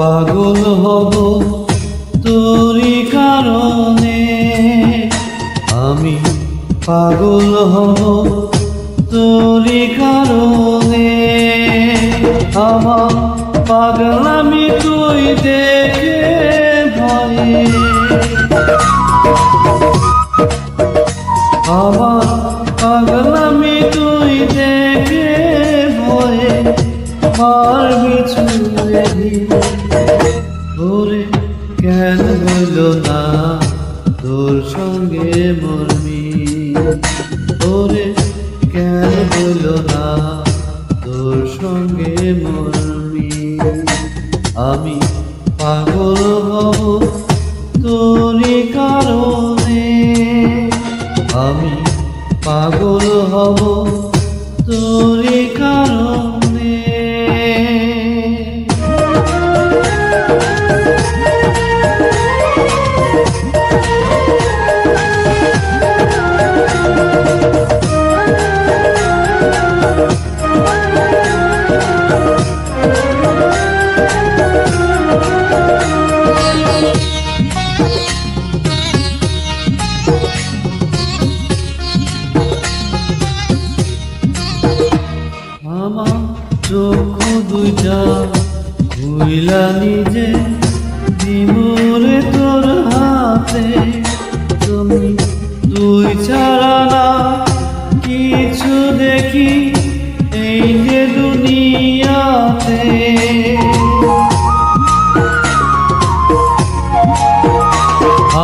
পাগল হব তোরই কারণে। আমি পাগল হব তোরই কারণে। আমার পাগলামি তুই দেখে ভয়ে সঙ্গে মরমি। ওরে কেন হইল না, তোর আমি পাগল হব তোরই কারণে। আমি পাগল হব ভুইলা নিজে দিমরে তোর হাতে। তুমি তুই ছাড়া না, কিছু দেখি এই যে দুনিয়াতে।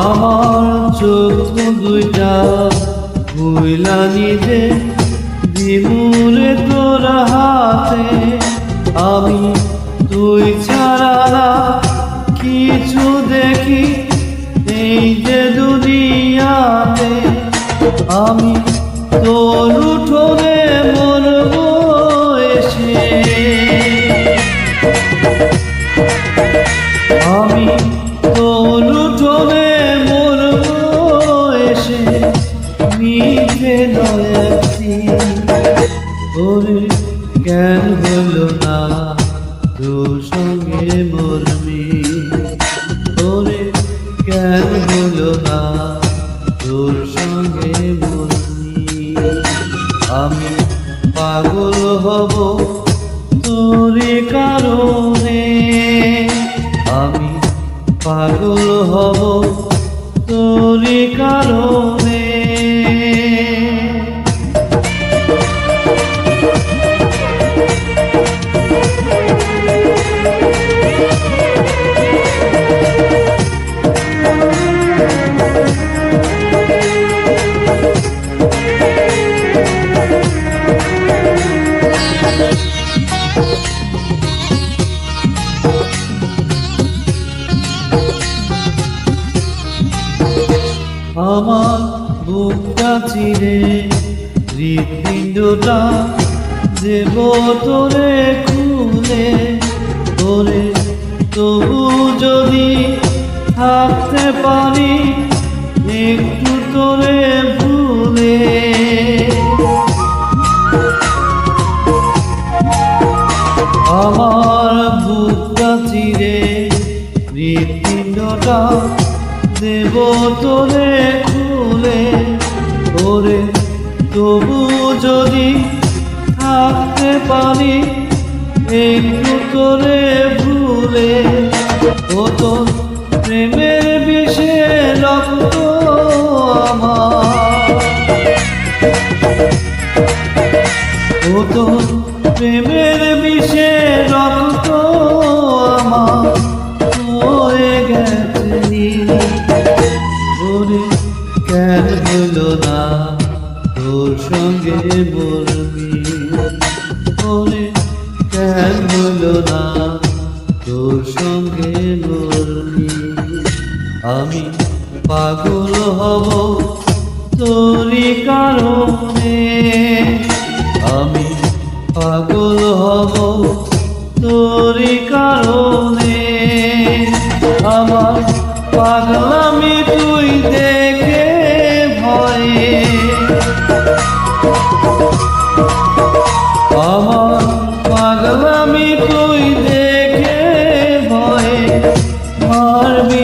আমার চোখ দুইটা ভুইলা নিজে দিমুরে তোর হাতে। আমি তুই ছাড়া কিছু দেখি এই যে দুনিয়াতে। আমি তোর উঠোনে মরব এসে। আমি তোর উঠোনে মরব এসে। মিঠে নয় ওরে কেন হলো না। তোর সঙ্গে মরমি ওরে কেন হলো না? তোর সঙ্গে মরমি আমি পাগল হব আমার বুকটা চিরে হৃদপিণ্ডটা দেব তোরে খুলে তোরে তবু যদি থাকতে পারি একটু তোরে ভুলে। আমার বুকটা চিরে হৃৎপিণ্ডটা দেব তোরে খুলে। ওরে, তবু যদি থাকতে পারি, একটু তোরে ভুলে। ও তো প্রেমের বিষে রক্ত আমার। ও তো প্রেমের বিষে রক্ত আমার। না তোর সঙ্গে বলবি ওরে কেন না তোর সঙ্গে বলবি আমি পাগল হব তোরই কারণে। আমি পাগল হব তোরই কারণে। আমার পাগলামি তুই দেখে